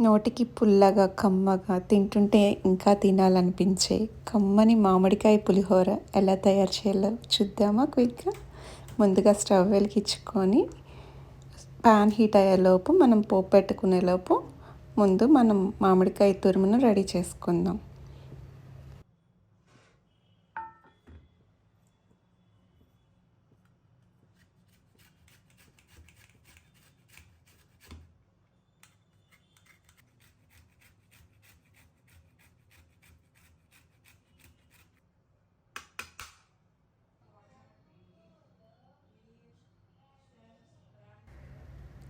నోటికి పుల్లగా కమ్మగా తింటుంటే ఇంకా తినాలనిపించే కమ్మని మామిడికాయ పులిహోర ఎలా తయారు చేయాలో చూద్దామా క్విక్గా? ముందుగా స్టవ్ వెలిగించుకొని ప్యాన్ హీట్ అయ్యేలోపు మనం పోపు పెట్టుకునేలోపు ముందు మనం మామిడికాయ తురుమును రెడీ చేసుకుందాం.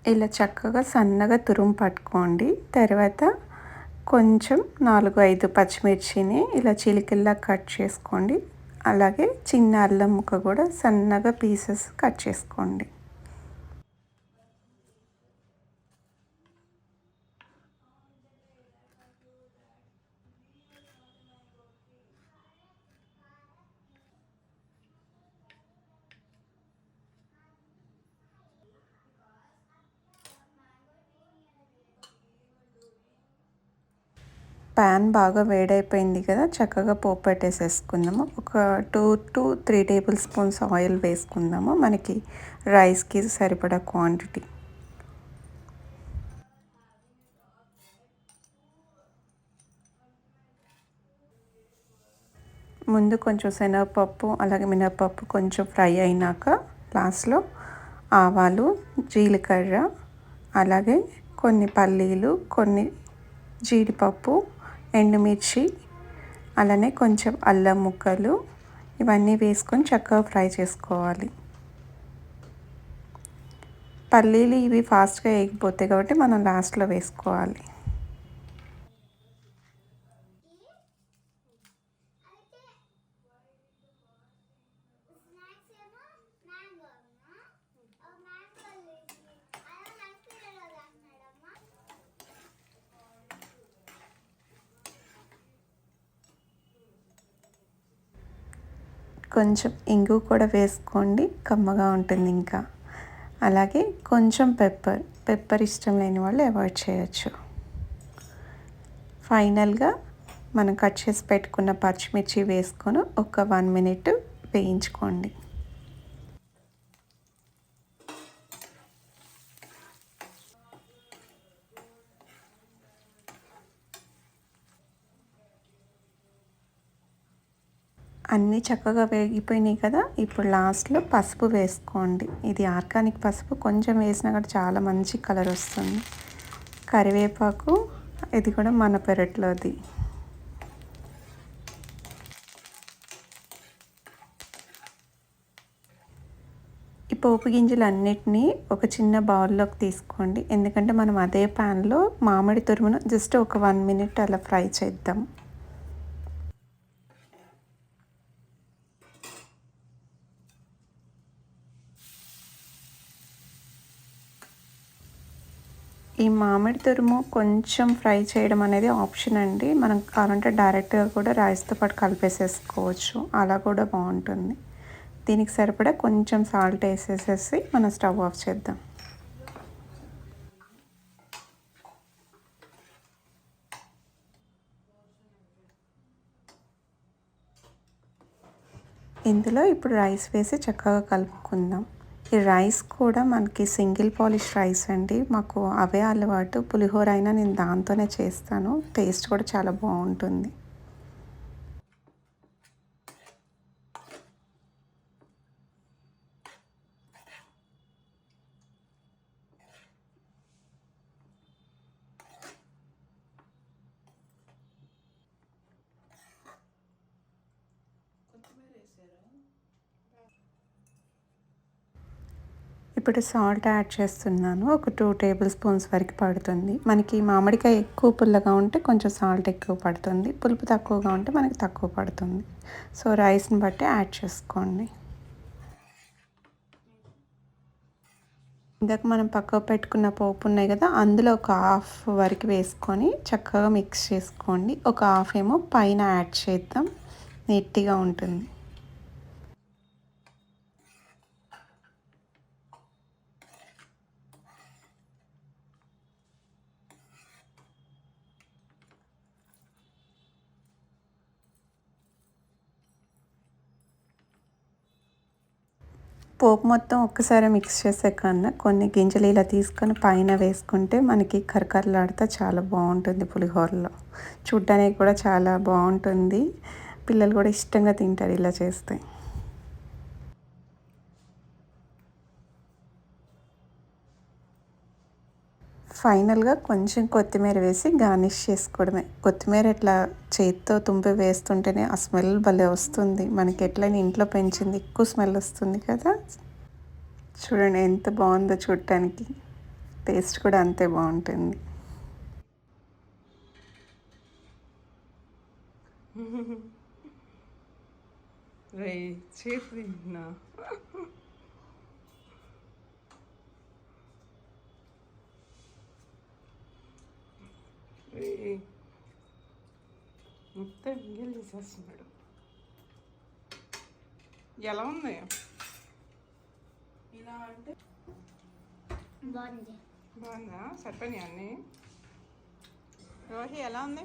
ఇలా చక్కగా సన్నగా తురుము పట్టుకోండి. తర్వాత కొంచెం నాలుగు ఐదు పచ్చిమిర్చిని ఇలా చిలికిల్లా కట్ చేసుకోండి. అలాగే చిన్న అల్లం ముక్క కూడా సన్నగా పీసెస్ కట్ చేసుకోండి. ప్యాన్ బాగా వేడైపోయింది కదా చక్కగా పోపు పెట్టేసేసుకుందాము. ఒక two two three tablespoons oil వేసుకుందాము. మనకి రైస్కి సరిపడా క్వాంటిటీ. ముందు కొంచెం శనగపప్పు అలాగే మినపప్పు కొంచెం ఫ్రై అయినాక లాస్ట్లో ఆవాలు జీలకర్ర అలాగే కొన్ని పల్లీలు కొన్ని జీడిపప్పు ఎండుమిర్చి అలానే కొంచెం అల్లం ముక్కలు ఇవన్నీ వేసుకొని చక్కగా ఫ్రై చేసుకోవాలి. పల్లీలు ఇవి ఫాస్ట్గా వేయకపోతాయి కాబట్టి మనం లాస్ట్లో వేసుకోవాలి. కొంచెం ఇంగు కూడా వేసుకోండి కమ్మగా ఉంటుంది ఇంకా. అలాగే కొంచెం పెప్పర్ పెప్పర్ ఇష్టం లేని వాళ్ళు అవాయిడ్ చేయొచ్చు. ఫైనల్గా మనం కట్ చేసి పెట్టుకున్న పచ్చిమిర్చి వేసుకొని ఒక వన్ మినిట్ వేయించుకోండి. అన్నీ చక్కగా వేగిపోయినాయి కదా. ఇప్పుడు లాస్ట్లో పసుపు వేసుకోండి. ఇది ఆర్గానిక్ పసుపు. కొంచెం వేసినా కూడా చాలా మంచి కలర్ వస్తుంది. కరివేపాకు ఇది కూడా మన పెరట్లోది. ఈ పోపు గింజలు అన్నిటినీ ఒక చిన్న బౌల్లోకి తీసుకోండి. ఎందుకంటే మనం అదే ప్యాన్లో మామిడి తురుమును జస్ట్ ఒక వన్ మినిట్ అలా ఫ్రై చేద్దాం. ఈ మామిడి తురుము కొంచెం ఫ్రై చేయడం అనేది ఆప్షన్ అండి. మనం కావాలంటే డైరెక్ట్గా కూడా రైస్తో పాటు కలిపేసేసుకోవచ్చు. అలా కూడా బాగుంటుంది. దీనికి సరిపడా కొంచెం సాల్ట్ వేసేసేసి మనం స్టవ్ ఆఫ్ చేద్దాం. ఇందులో ఇప్పుడు రైస్ వేసి చక్కగా కలుపుకుందాం. ఈ రైస్ కూడా మనకి సింగిల్ పాలిష్ రైస్ అండి. మాకు అవే అలవాటు. పులిహోర అయినా నేను దాంతోనే చేస్తాను. టేస్ట్ కూడా చాలా బాగుంటుంది. ఇప్పుడు సాల్ట్ యాడ్ చేస్తున్నాను. ఒక టూ టేబుల్ స్పూన్స్ వరకు పడుతుంది. మనకి మామిడికాయ ఎక్కువ పుల్లగా ఉంటే కొంచెం సాల్ట్ ఎక్కువ పడుతుంది. పులుపు తక్కువగా ఉంటే మనకి తక్కువ పడుతుంది. సో రైస్ని బట్టి యాడ్ చేసుకోండి. ఇందాక మనం పక్కకు పెట్టుకున్న పోపు ఉన్నాయి కదా అందులో ఒక హాఫ్ వరకు వేసుకొని చక్కగా మిక్స్ చేసుకోండి. ఒక హాఫ్ ఏమో పైన యాడ్ చేద్దాం. నీట్గా ఉంటుంది. పోపు మొత్తం ఒక్కసారి మిక్స్ చేసే కన్నా కొన్ని గింజలు ఇలా తీసుకొని పైన వేసుకుంటే మనకి కరకరలాడితే చాలా బాగుంటుంది పులిహోరలో. చూడ్డానికి కూడా చాలా బాగుంటుంది. పిల్లలు కూడా ఇష్టంగా తింటారు ఇలా చేస్తే. ఫైనల్గా కొంచెం కొత్తిమీర వేసి గార్నిష్ చేసుకోవడమే. కొత్తిమీర ఇట్లా చేతితో తుంపి వేస్తుంటేనే ఆ స్మెల్ భలే వస్తుంది. మనకి ఎట్లయినా ఇంట్లో పెంచింది ఎక్కువ స్మెల్ వస్తుంది కదా. చూడండి ఎంత బాగుందో చూడటానికి. టేస్ట్ కూడా అంతే బాగుంటుంది. రే చేసి తిన్నా రే మొత్తం ఎంగేజ్ చేసేస్తున్నాడు? ఎలా ఉంది? ఇలా అంటే బాగుంది. బాగుందా? సరిపోయినాయి అన్నీ? రోహి ఎలా ఉంది?